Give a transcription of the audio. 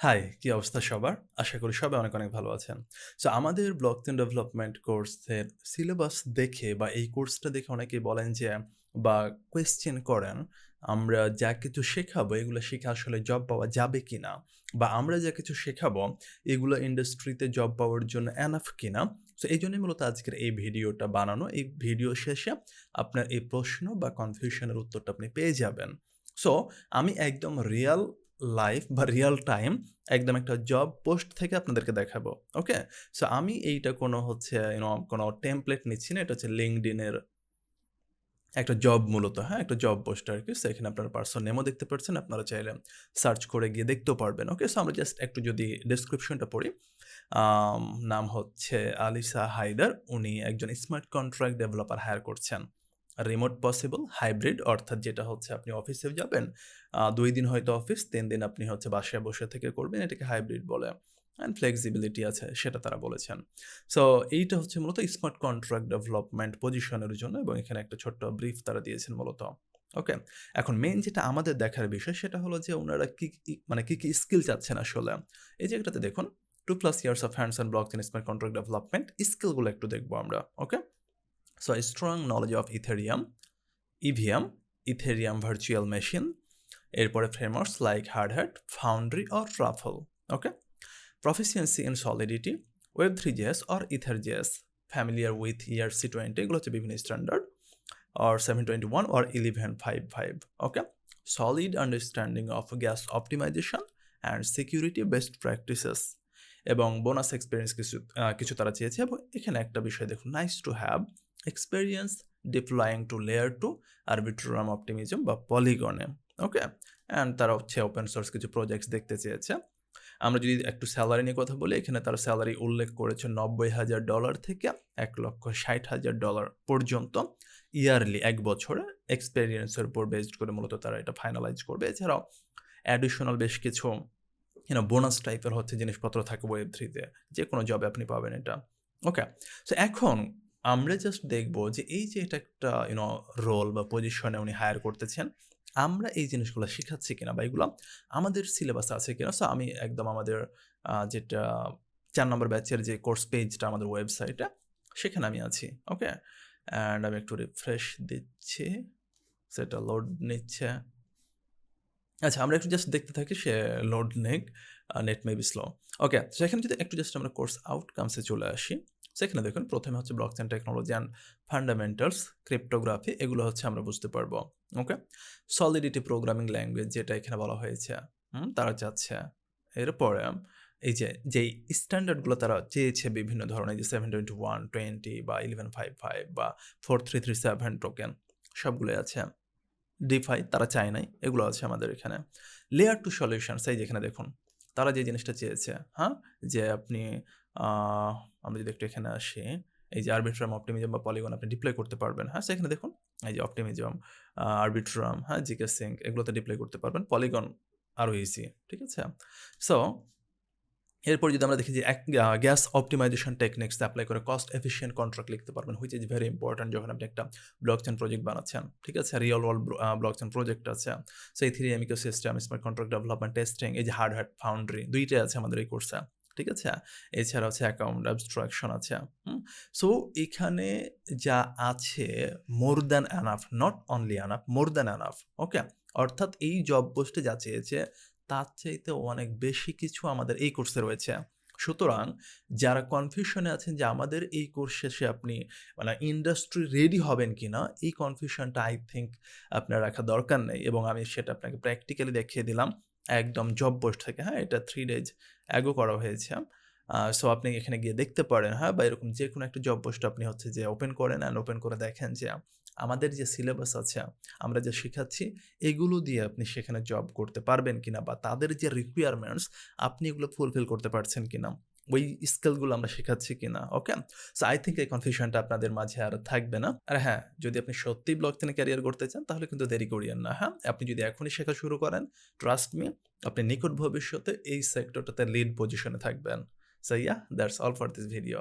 High, কি অবস্থা সবার? আশা করি সবাই অনেক, অনেক ভালো আছেন। সো আমাদের ব্লক ব্লকচেন ডেভেলপমেন্ট কোর্সের সিলেবাস দেখে বা এই কোর্সটা দেখে অনেকেই বলেন যে বা কোয়েশ্চেন করেন, আমরা যা কিছু শেখাবো এগুলো শিখে আসলে জব পাওয়া যাবে কি না বা আমরা যা কিছু শেখাবো এগুলো ইন্ডাস্ট্রিতে জব পাওয়ার জন্য এনাফ কিনা? সো এইজন্যই মূলত আজকের এই ভিডিওটা বানানো। এই ভিডিও শেষে আপনার এই প্রশ্ন বা কনফিউশনের উত্তরটা আপনি পেয়ে যাবেন। সো আমি একদম রিয়াল লাইফ বা রিয়াল টাইম একদম একটা জব পোস্ট থেকে আপনাদেরকে দেখাবো। ওকে? সো আমি এইটা কোনো হচ্ছে ইউ নো কোনো টেমপ্লেট নিচ্ছি না। এটা হচ্ছে এর একটা জব মূলত, হ্যাঁ? একটা জব পোস্ট আরকি। সো এখানে আপনারা পারসন নেমও দেখতে পাচ্ছেন। আপনারা চাইলে সার্চ করে গিয়ে দেখতেও পারবেন। ওকে? সো আমরা জাস্ট একটু যদি ডেসক্রিপশনটা পড়ি। নাম হচ্ছে আলিসা হায়দার। উনি একজন স্মার্ট কন্ট্রাক্ট ডেভেলপার হায়ার করছেন। রিমোট পসিবল, হাইব্রিড অর্থাৎ যেটা হচ্ছে আপনি অফিসে যাবেন। দুই দিন হয়তো অফিস, ৩ দিন আপনি হচ্ছে বাসায় বসে থেকে করবেন। এটাকে হাইব্রিড বলে। অ্যান্ড ফ্লেক্সিবিলিটি আছে সেটা তারা বলেছেন। সো এইটা হচ্ছে মূলত স্মার্ট কন্ট্রাক্ট ডেভেলপমেন্ট পজিশনের জন্য এবং এখানে একটা ছোট্ট ব্রিফ তারা দিয়েছেন মূলত। ওকে? এখন মেইন যেটা আমাদের দেখার বিষয় সেটা হলো যে ওনারা কি, মানে কি, কি স্কিল চাচ্ছেন আসলে। এই জায়গাটাতে দেখুন two plus years of hands and block blockchain smart contract development স্কিলগুলো একটু দেখব আমরা। Okay? So strong knowledge of Ethereum, EVM, Ethereum virtual machine, এরপরে frameworks like Hardhat, Foundry or Truffle. Okay? Proficiency in Solidity, web three JS or ethers JS, familiar with ERC20 এগুলো হচ্ছে বিভিন্ন standard or 721 or 1155 okay? Solid understanding of gas optimisation and security best practices এবং bonus experience কিছু কিছু তারা চেয়েছে এবং এখানে একটা বিষয় দেখুন nice to have experience deploying to layer 2 Arbitrum Optimism বা পলিগনে। ওকে? অ্যান্ড তারা হচ্ছে ওপেন সোর্স কিছু প্রজেক্টস দেখতে চেয়েছে। আমরা যদি একটু স্যালারি নিয়ে কথা বলি এখানে তারা স্যালারি উল্লেখ করেছে $৯০,০০০ থেকে $১,৬০,০০০ পর্যন্ত ইয়ারলি এক বছরে এক্সপেরিয়েন্সের উপর বেসড করে মূলত তারা এটা ফাইনালাইজ করবে। এছাড়াও অ্যাডিশনাল বেশ কিছু ইউ নো বোনাস টাইপের হচ্ছে জিনিসপত্র থাকে ওয়েব3 তে। যেকোনো জবে আপনি পাবেন এটা। ওকে? সো এখন আমরা জাস্ট দেখব যে এই যে এটা একটা ইউ নো রোল বা পজিশনে উনি হায়ার করতেছেন। আমরা এই জিনিসগুলো শিখাচ্ছি কিনা বা এগুলা আমাদের সিলেবাসে আছে কিনা। সো আমি একদম আমাদের যেটা চার নম্বর ব্যাচের যে কোর্স পেজটা আমাদের ওয়েবসাইটে সেখানে আমি আছি। ওকে? অ্যান্ড আমি একটু রিফ্রেশ দিচ্ছি। সেটা লোড নিচ্ছে। আচ্ছা আমরা একটু জাস্ট দেখতে থাকি, সে load neck. Net may be slow. Okay? So এখানে যদি একটু জাস্ট আমরা কোর্স আউটকামস চলে আসি। সেখানে দেখুন ১ম এ হচ্ছে blockchain technology and fundamentals, cryptography এগুলো হচ্ছে আমরা বুঝতে পারব। ওকে? সলিডিটি প্রোগ্রামিং ল্যাঙ্গুয়েজ যেটা এখানে বলা হয়েছে। তারা চাচ্ছে। এরপরে এই যে যেই স্ট্যান্ডার্ডগুলো তারা চেয়েছে বিভিন্ন ধরনের যে 721, 20 বা 1155 বা 4337 টোকেন সবগুলোই আছে। ডিফাই তারা চায় নাই। এগুলো আছে আমাদের এখানে। লেয়ার টু সলিউশনস এই যেখানে দেখুন। তারা যে জিনিসটা চেয়েছে, হ্যাঁ? যে আপনি আমরা যদি একটু এখানে আসি, এই যে আরবিট্রাম অপটিমিজম বা পলিগন আপনি ডিপ্লয় করতে পারবেন। হ্যাঁ? সো এখানে দেখুন এই যে অপটিমিজম, আরবিট্রাম, হ্যাঁ? জিকে সিঙ্ক এগুলোতে ডিপ্লয় করতে পারবেন। পলিগন আরও ইজি। ঠিক আছে? সো এরপর যদি আমরা দেখি যে এক গ্যাস অপটিমাইজেশন টেকনিকস অ্যাপ্লাই করে কস্ট এফিশিয়েন্ট কন্ট্রাক্ট লিখতে পারবেন হুইচ ইজ ভেরি ইম্পোর্টেন্ট যখন আপনি একটা ব্লকচেন প্রজেক্ট বানাচ্ছেন। ঠিক আছে? Real world block blockchain project আছে। সেই three ecosystem smart contract development, testing এই যে হার্ডহ্যাট, ফাউন্ড্রি ২ টাই আছে আমাদের এই কোর্সে। ঠিক আছে? এছাড়া হচ্ছে অ্যাকাউন্ট অ্যাবস্ট্রাকশন আছে। হুম? সো এখানে যা আছে more than enough, not only enough, more than enough. Okay? অর্থাৎ এই জব পোস্টে যা চেয়েছে তার চাইতে অনেক বেশি কিছু আমাদের এই কোর্সে রয়েছে। সুতরাং যারা কনফিউশনে আছেন যে আমাদের এই কোর্স শেষে আপনি মানে ইন্ডাস্ট্রি রেডি হবেন কিনা এই কনফিউশনটা আই থিংক আপনার রাখা দরকার নেই এবং আমি সেটা আপনাকে প্র্যাকটিক্যালি দেখিয়ে দিলাম। একদম জব পোস্ট থেকে, হ্যাঁ? এটা থ্রি ডেজ অ্যাগো করা হয়েছে। সো আপনি এখানে গিয়ে দেখতে পারেন, হ্যাঁ? বা এরকম যে কোনো একটা জব পোস্ট আপনি হচ্ছে যে ওপেন করেন অ্যান্ড ওপেন করে দেখেন যে আমাদের যে সিলেবাস আছে, আমরা যে শেখাচ্ছি এগুলো দিয়ে আপনি সেখানে জব করতে পারবেন কিনা বা তাদের যে রিকোয়ারমেন্টস আপনি এগুলো ফুলফিল করতে পারছেন কিনা। ওই স্কিলগুলো আমরা শেখাচ্ছি কিনা। ওকে? সো আই থিঙ্ক এই কনফিউশনটা আপনাদের মাঝে আর থাকবে না। আর হ্যাঁ, যদি আপনি সত্যি সত্যিই থেকে ক্যারিয়ার করতে চান তাহলে কিন্তু দেরি করিয়েন না। হ্যাঁ? আপনি যদি এখনই শেখা শুরু করেন, ট্রাস্ট মি আপনি নিকট ভবিষ্যতে এই সেক্টরটাতে লিড পজিশনে থাকবেন। So yeah that's all for this video.